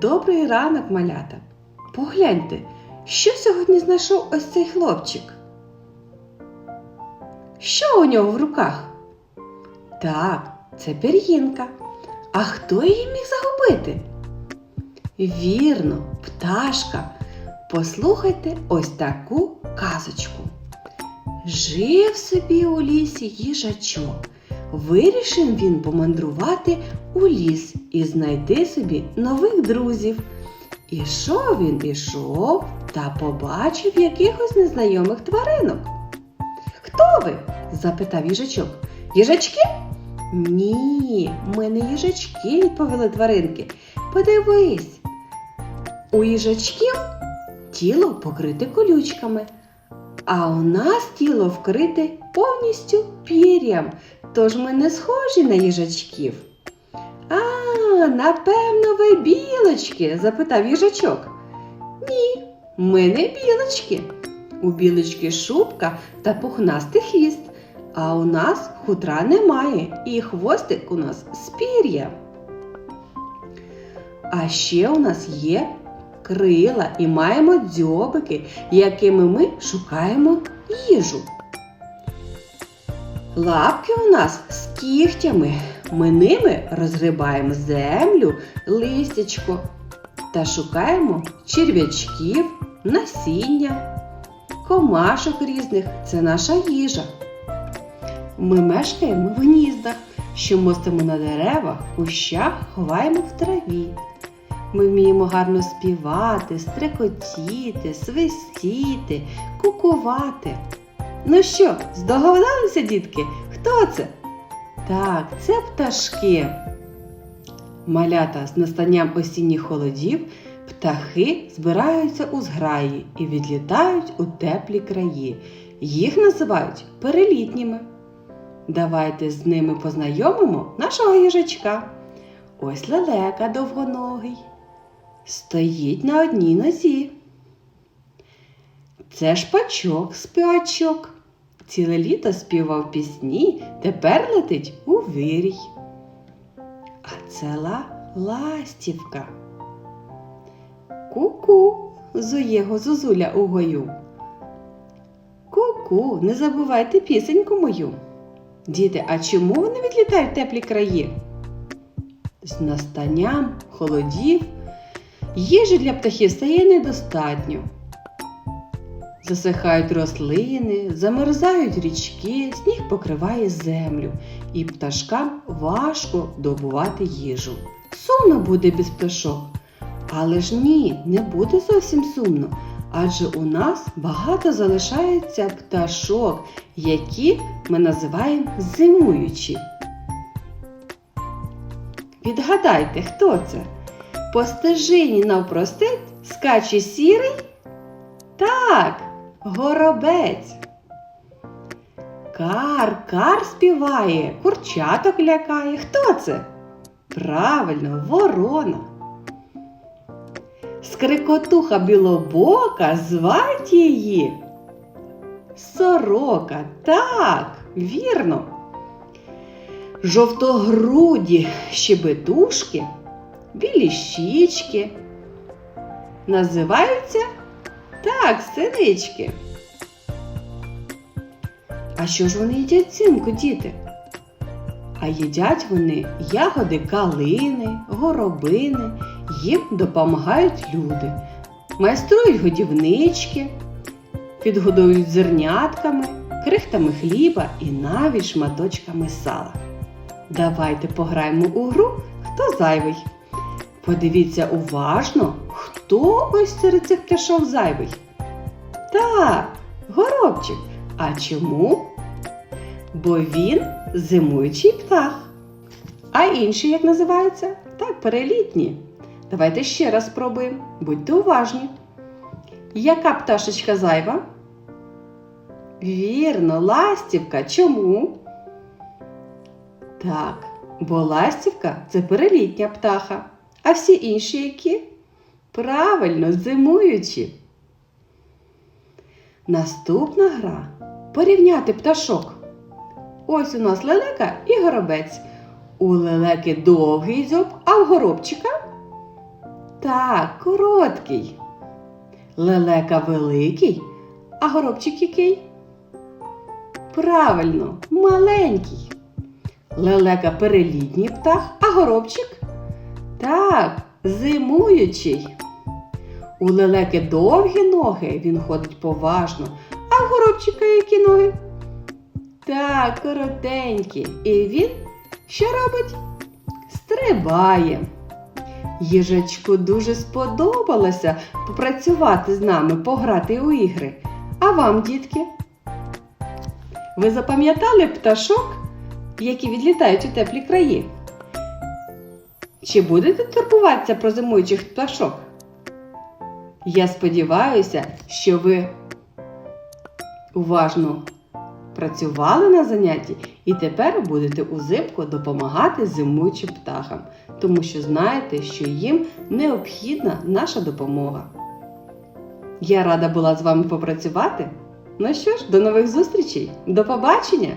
Добрий ранок, малята. Погляньте, що сьогодні знайшов ось цей хлопчик. Що у нього в руках? Так, це пір'їнка. А хто її міг загубити? Вірно, пташка. Послухайте ось таку казочку. Жив собі у лісі їжачок. Вирішив він помандрувати у ліс і знайти собі нових друзів. Ішов він ішов та побачив якихось незнайомих тваринок. Хто ви? запитав їжачок. Їжачки? Ні, ми не їжачки, відповіли тваринки. Подивись. У їжачків тіло покрите колючками, а у нас тіло вкрите повністю пір'ям, тож ми не схожі на їжачків. А, напевно, ви білочки? запитав їжачок. Ні, ми не білочки. У білочки шубка та пухнастий хвіст, а у нас хутра немає, і хвостик у нас з пір'я. А ще у нас є крила і маємо дзьобики, якими ми шукаємо їжу. Лапки у нас з кігтями. Ми ними розгрибаємо землю, листячко та шукаємо черв'ячків, насіння, комашок різних це наша їжа. Ми мешкаємо в гніздах, що мостимо на деревах, кущах, ховаємо в траві. Ми вміємо гарно співати, стрекотіти, свистіти, кукувати. Ну що, здогадалися, дітки? Хто це? Так, це пташки. Малята з настанням осінніх холодів птахи збираються у зграї і відлітають у теплі краї. Їх називають перелітніми. Давайте з ними познайомимо нашого їжачка. Ось лелека довгоногий. Стоїть на одній нозі. Це шпачок співачок. Ціле літо співав пісні, тепер летить у вирій. А це ла ластівка. Ку-ку, зує зозуля у гою. Ку-ку, не забувайте пісеньку мою. Діти, а чому вони відлітають в теплі краї? З настанням холодів їжі для птахів стає недостатньо. Засихають рослини, замерзають річки, сніг покриває землю, і пташкам важко добувати їжу. Сумно буде без пташок. Але ж ні, не буде зовсім сумно, адже у нас багато залишається пташок, які ми називаємо зимуючі. Відгадайте, хто це? По стежині навпростець скаче сірий? Так, горобець. Кар, кар співає, курчаток лякає. Хто це? Правильно, ворона. Скрикотуха білобока звать її. Сорока, так, вірно. Жовтогруді щебетушки, білі щічки. Називаються так, синички. А що ж вони їдять взимку, діти? А їдять вони ягоди калини, горобини, їм допомагають люди, майструють годівнички, підгодовують зернятками, крихтами хліба і навіть шматочками сала. Давайте пограємо у гру Хто зайвий. Подивіться уважно, хто ось серед цих пташок зайвий. Так, горобчик. А чому? Бо він зимуючий птах. А інші як називаються? Так, перелітні. Давайте ще раз спробуємо. Будьте уважні. Яка пташечка зайва? Вірно, ластівка. Чому? Так, бо ластівка це перелітня птаха. А всі інші які? Правильно, зимуючі. Наступна гра порівняти пташок. Ось у нас лелека і горобець. У лелеки довгий дзьоб, а в горобчика Так, короткий. Лелека великий, а горобчик який? Правильно, маленький. Лелека перелітній птах, а горобчик? Так, зимуючий. У лелеки довгі ноги, він ходить поважно, а в горобчика які ноги? Так, коротенькі. І він що робить? Стрибає. Їжачку дуже сподобалося попрацювати з нами, пограти у ігри. А вам, дітки? Ви запам'ятали пташок, які відлітають у теплі краї? Чи будете турбуватися про зимуючих пташок? Я сподіваюся, що ви уважно працювали на занятті і тепер будете узимку допомагати зимуючим птахам, тому що знаєте, що їм необхідна наша допомога. Я рада була з вами попрацювати. Ну що ж, до нових зустрічей, до побачення!